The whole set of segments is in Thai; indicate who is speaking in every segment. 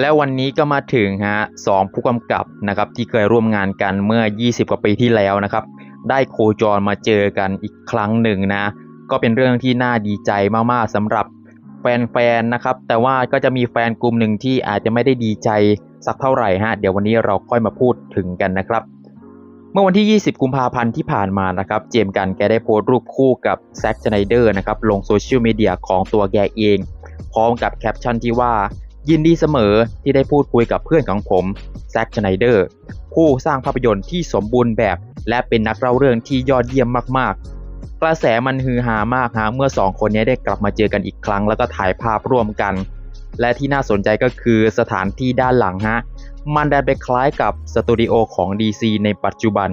Speaker 1: แล้ววันนี้ก็มาถึงฮะสองผู้กำกับนะครับที่เคยร่วมงานกันเมื่อ 20 กว่าปีที่แล้วนะครับ ได้โคจรมาเจอกันอีกครั้งหนึ่งนะ ก็เป็นเรื่องที่น่าดีใจมากๆสำหรับแฟนๆนะครับ แต่ว่าก็จะมีแฟนกลุ่มหนึ่งที่อาจจะไม่ได้ดีใจสักเท่าไหร่ฮะเดี๋ยววันนี้เราค่อยมาพูดถึงกันนะครับ เมื่อวันที่ 20 กุมภาพันธ์ที่ผ่านมานะครับ เจมส์กันแกได้โพสต์รูปคู่กับแซ็กชไนเดอร์นะครับลงโซเชียลมีเดียของตัวแกเอง พร้อมกับแคปชั่นที่ว่า ยินดีเสมอที่ได้พูดคุยกับเพื่อนของผมแซ็กชไนเดอร์ผู้สร้างภาพยนตร์ที่สมบูรณ์แบบ และเป็นนักเล่าเรื่องที่ยอดเยี่ยมมากๆ กระแสมันฮือฮามากฮะเมื่อสองคนนี้ได้กลับมาเจอกันอีกครั้ง แล้วก็ถ่ายภาพร่วมกัน และที่น่าสนใจก็คือสถานที่ด้านหลังฮะมันดันไปคล้ายกับสตูดิโอของ DC ในปัจจุบัน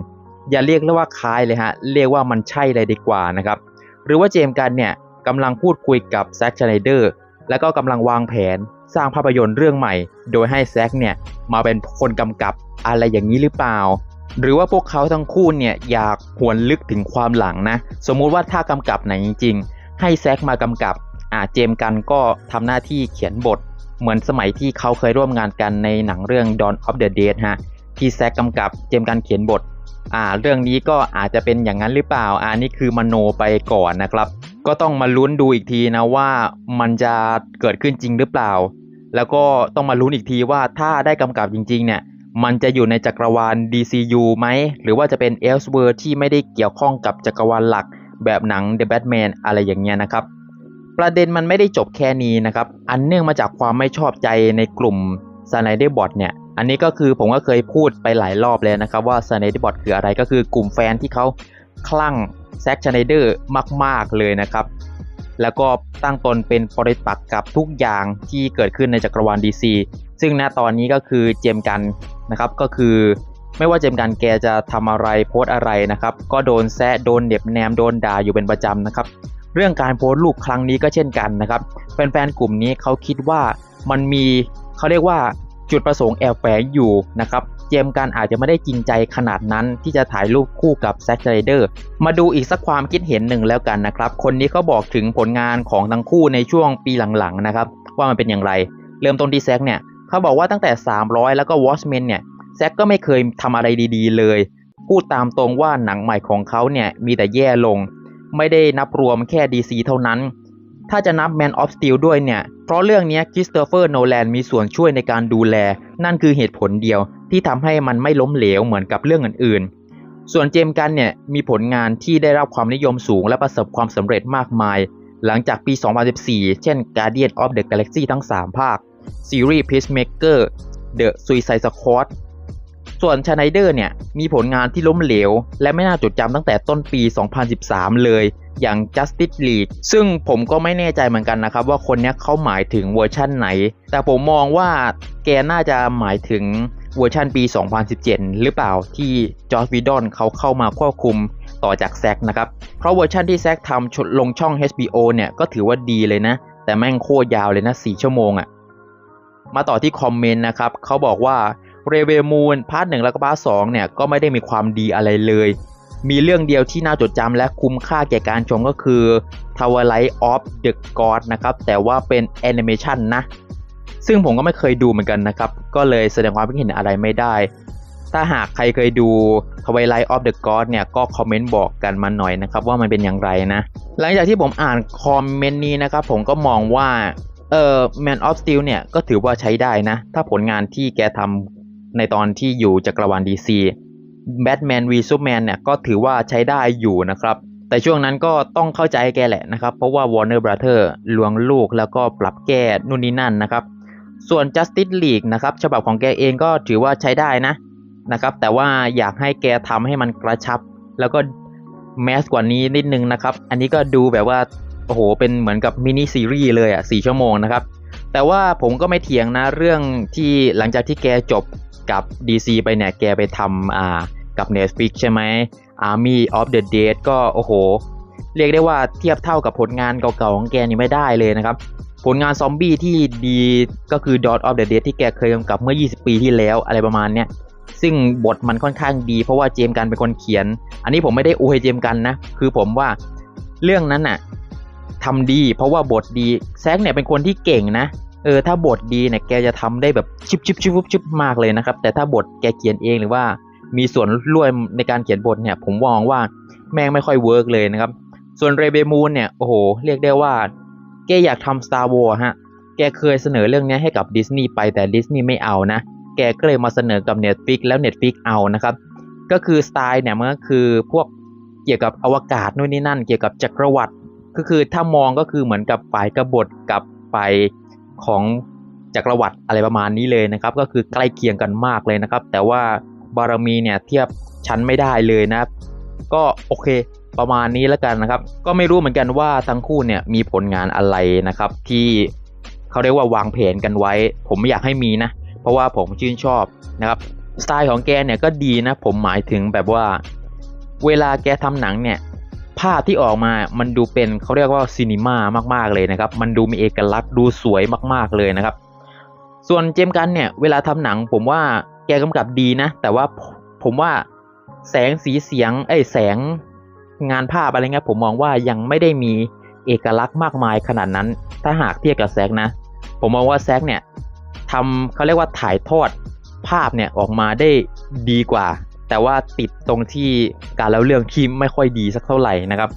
Speaker 1: อย่าเรียกเลยว่าคล้ายเลยฮะเรียกว่ามันใช่เลยดีกว่านะครับหรือว่าเจมส์กันเนี่ยกำลังพูดคุยกับแซ็กชไนเดอร์แล้วก็กำลังวางแผน สร้างภาพยนตร์เรื่องใหม่ โดยให้แซกเนี่ยมาเป็นคนกำกับอะไรอย่างนี้หรือเปล่า หรือว่าพวกเขาทั้งคู่เนี่ยอยากหวนลึกถึงความหลังนะ สมมุติว่าถ้ากำกับไหนจริง ๆ ให้แซกมากำกับอ่าเจมกันก็ทำหน้าที่เขียนบท เหมือนสมัยที่เขาเคยร่วมงานกันในหนังเรื่อง Dawn of the Dead ฮะที่แซกกำกับเจมกันเขียนบทอ่าเรื่องนี้ก็อาจจะเป็นอย่างนั้นหรือเปล่าอ่านี่คือมโนไปก่อนนะครับ ก็ต้องมาลุ้นดูอีกทีนะว่ามันจะเกิดขึ้นจริงหรือเปล่า แล้วก็ต้องมาลุ้นอีกทีว่าถ้าได้กำกับจริง ๆ เนี่ย มันจะอยู่ในจักรวาล DCU ไหม หรือว่าจะเป็น Elseworld ที่ไม่ได้เกี่ยวข้องกับจักรวาลหลัก แบบหนัง The Batman อะไรอย่างเงี้ยนะครับ ประเด็นมันไม่ได้จบแค่นี้นะครับ อันเนื่องมาจากความไม่ชอบใจในกลุ่ม s n y d e r b o t เนี่ย อันนี้ก็คือผมก็เคยพูดไปหลายรอบเลยนะครับว่า s n y d e r b o t คืออะไรก็คือกลุ่มแฟนที่เขา คลั่งแซ็กชไนเดอร์มาก ๆ เลยนะครับ แล้วก็ตั้งตนเป็นปริปักษ์กับทุกอย่างที่เกิดขึ้นในจักรวาล DC ซึ่งณตอนนี้ก็คือเจมส์กันนะครับก็คือไม่ว่าเจมส์กันแกจะทำอะไรโพสอะไรนะครับ ก็โดนแซะโดนเด็บแนมโดนด่าอยู่เป็นประจำนะครับ เรื่องการโพสต์รูปครั้งนี้ก็เช่นกันนะครับแฟนๆกลุ่มนี้เขาคิดว่ามันมีเขาเรียกว่าจุดประสงค์แอบแฝงอยู่นะครับ มส์กันอาจจะไม่ได้จริงใจขนาดนั้นที่จะถ่ายรูปคู่กับแซ็กไรเดอร์มาดูอีกสักความคิดเห็นหนึ่งแล้วกันนะครับ คนนี้เขาบอกถึงผลงานของทั้งคู่ในช่วงปีหลังๆนะครับว่ามันเป็นอย่างไร เริ่มต้นที่แซ็กเนี่ยเขาบอกว่าตั้งแต่ 300 แล้วก็ Watchmen เนี่ยแซ็กก็ไม่เคยทำอะไรดีๆ เลย พูดตามตรงว่าหนังใหม่ของเขาเนี่ยมีแต่แย่ลง ไม่ได้นับรวมแค่ DC เท่านั้น ถ้าจะนับ Man of Steel ด้วยเนี่ย เพราะเรื่องนี้คริสโตเฟอร์โนแลนมีส่วนช่วยในการดูแล นั่นคือเหตุผลเดียว ที่ทำให้มันไม่ล้มเหลวเหมือนกับเรื่องอื่นๆ ส่วนเจมส์กันเนี่ยมีผลงานที่ได้รับความนิยมสูงและประสบความสำเร็จมากมาย หลังจากปี 2014 เช่น Guardian of the Galaxy ทั้ง 3 ภาค ซีรีส์ Peacemaker The Suicide Squad ส่วนชไนเดอร์เนี่ยมีผลงานที่ล้มเหลว และไม่น่าจดจำตั้งแต่ต้นปี 2013 เลยอย่าง Justice League ซึ่งผมก็ไม่แน่ใจเหมือนกันนะครับว่าคนนี้เขาหมายถึงเวอร์ชั่นไหน แต่ผมมองว่าแกน่าจะหมายถึง เวอร์ชันปี 2017 หรือเปล่าที่จอร์จวิดอนเขาเข้ามาควบคุมต่อจากแซกนะครับ เพราะเวอร์ชันที่แซกทำลงช่อง HBO เนี่ยก็ถือว่าดีเลยนะ แต่แม่งโคตรยาวเลยนะ 4 ชั่วโมงอะ่ะ มาต่อที่คอมเมนต์นะครับเขาบอกว่าเรเวมูนพาร์ทหนึ่งแล้วก็พาร์ทสองเนี่ยก็ไม่ได้มีความดีอะไรเลย มีเรื่องเดียวที่น่าจดจำและคุ้มค่าแก่การชมก็คือ Twilight of the God นะครับแต่ว่าเป็นแอนิเมชันนะ ซึ่งผมก็ไม่เคยดูเหมือนกันนะครับ ก็เลยแสดงความคิดเห็นอะไรไม่ได้ ถ้าหากใครเคยดู Twilight of the God เนี่ยก็คอมเมนต์บอกกันมาหน่อยนะครับ ว่ามันเป็นอย่างไรนะ หลังจากที่ผมอ่านคอมเมนต์นี้นะครับ ผมก็มองว่าเอ่อ Man of Steel เนี่ยก็ถือว่าใช้ได้นะ ถ้าผลงานที่แกทำในตอนที่อยู่จักรวาล DC Batman v Superman เนี่ยก็ถือว่าใช้ได้อยู่นะครับแต่ช่วงนั้นก็ต้องเข้าใจแกแหละนะครับ เพราะว่า Warner Brother ลวงลูกแล้วก็ปรับแก้นู่นนี่นั่นนะครับ ส่วน Justice League นะครับฉบับของแกเองก็ถือว่าใช้ได้นะนะครับ แต่ว่าอยากให้แกทำให้มันกระชับ แล้วก็แมสกว่านี้นิดนึงนะครับ อันนี้ก็ดูแบบว่าโอ้โหเป็นเหมือนกับมินิซีรีส์เลยอะสี่ชั่วโมงนะครับ แต่ว่าผมก็ไม่เถียงนะเรื่องที่หลังจากที่แกจบกับ DC ไปเนี่ย แกไปทำอ่ากับ Netflix ใช่ไหม Army of the Dead ก็โอ้โห เรียกได้ว่าเทียบเท่ากับผลงานเก่าๆของแกนี่ไม่ได้เลยนะครับ ผลงานซอมบี้ที่ดีก็คือ Dawn of the Dead ที่แกเคยกำกับเมื่อ 20 ปีที่แล้วอะไรประมาณเนี้ยซึ่งบทมันค่อนข้างดีเพราะว่าเจมกันเป็นคนเขียน อันนี้ผมไม่ได้อวยเจมกันนะ คือผมว่าเรื่องนั้นน่ะทำดีเพราะว่าบทดีแซกเนี่ยเป็นคนที่เก่งนะเออถ้าบทดีเนี่ยแกจะทำได้แบบชิบชิบชิบชิบชิบมากเลยนะครับ แต่ถ้าบทแกเขียนเองหรือว่ามีส่วนร่วมในการเขียนบทเนี่ย ผมมองว่าแม่งไม่ค่อยเวิร์กเลยนะครับ ส่วนเรเบมูนเนี่ยโอ้โห เรียกได้ว่า แกอยากทำ Star Wars ฮะ แกเคยเสนอเรื่องนี้ให้กับดิสนีย์ไปแต่ดิสนีย์ไม่เอานะ แกก็เลยมาเสนอกับ Netflix แล้ว Netflix เอานะครับ ก็คือสไตล์เนี่ยมันก็คือพวกเกี่ยวกับอวกาศนู่นนี่นั่น เกี่ยวกับจักรวรรดิก็คือถ้ามองก็คือเหมือนกับฝ่ายกบฏกับฝ่ายของจักรวรรดิอะไรประมาณนี้เลยนะครับ ก็คือใกล้เคียงกันมากเลยนะครับ แต่ว่าบารมีเนี่ยเทียบชั้นไม่ได้เลยนะ ก็โอเค ประมาณนี้แล้วกันนะครับ ก็ไม่รู้เหมือนกันว่าทั้งคู่เนี่ยมีผลงานอะไรนะครับ ที่เขาเรียกว่าวางแผนกันไว้ ผมไม่อยากให้มีนะ เพราะว่าผมชื่นชอบนะครับสไตล์ของแกเนี่ยก็ดีนะ ผมหมายถึงแบบว่า เวลาแกทำหนังเนี่ยภาพที่ออกมา มันดูเป็นเขาเรียกว่าซีนีมามากๆเลยนะครับ มันดูมีเอกลักษณ์ดูสวยมากๆเลยนะครับ ส่วนเจมส์กันเนี่ย เวลาทำหนัง ผมว่าแกกำกับดีนะ แต่ว่าผมว่าแสงสีเสียง เอ้ยแสง งานภาพอะไรเงี้ยผมมองว่ายังไม่ได้มีเอกลักษณ์มากมายขนาดนั้น ถ้าหากเทียบกับแซกนะ ผมมองว่าแซกเนี่ยทำเขาเรียกว่าถ่ายทอดภาพเนี่ยออกมาได้ดีกว่า แต่ว่าติดตรงที่การเล่าเรื่องที่ไม่ค่อยดีสักเท่าไหร่นะครับ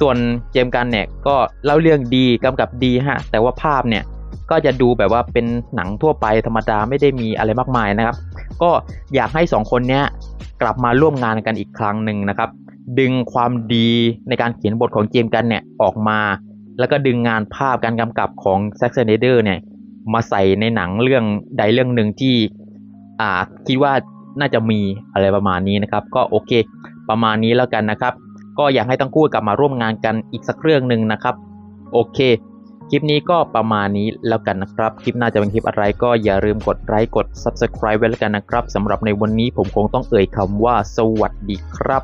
Speaker 1: ส่วนเจมส์กันเนี่ยก็เล่าเรื่องดีกำกับดีฮะแต่ว่าภาพเนี่ยก็จะดูแบบว่าเป็นหนังทั่วไปธรรมดาไม่ได้มีอะไรมากมายนะครับ ก็อยากให้สองคนเนี้ยกลับมาร่วมงานกันอีกครั้งหนึ่งนะครับ ดึงความดีในการเขียนบทของเจมส์กันเนี่ยออกมา แล้วก็ดึงงานภาพการกำกับของแซ็กเซนเดอร์เนี่ยมาใส่ในหนังเรื่องใดเรื่องหนึ่งที่อ่าคิดว่าน่าจะมีอะไรประมาณนี้นะครับ ก็โอเค ประมาณนี้แล้วกันนะครับ ก็อยากให้ทั้งคู่กลับมาร่วมงานกันอีกสักเรื่องหนึ่งนะครับ โอเค คลิปนี้ก็ประมาณนี้แล้วกันนะครับ คลิปหน้าจะเป็นคลิปอะไรก็อย่าลืมกดไลค์กด Subscribe ไว้แล้วกันนะครับสำหรับในวันนี้ผมคงต้องเอ่ยคำว่า สวัสดีครับ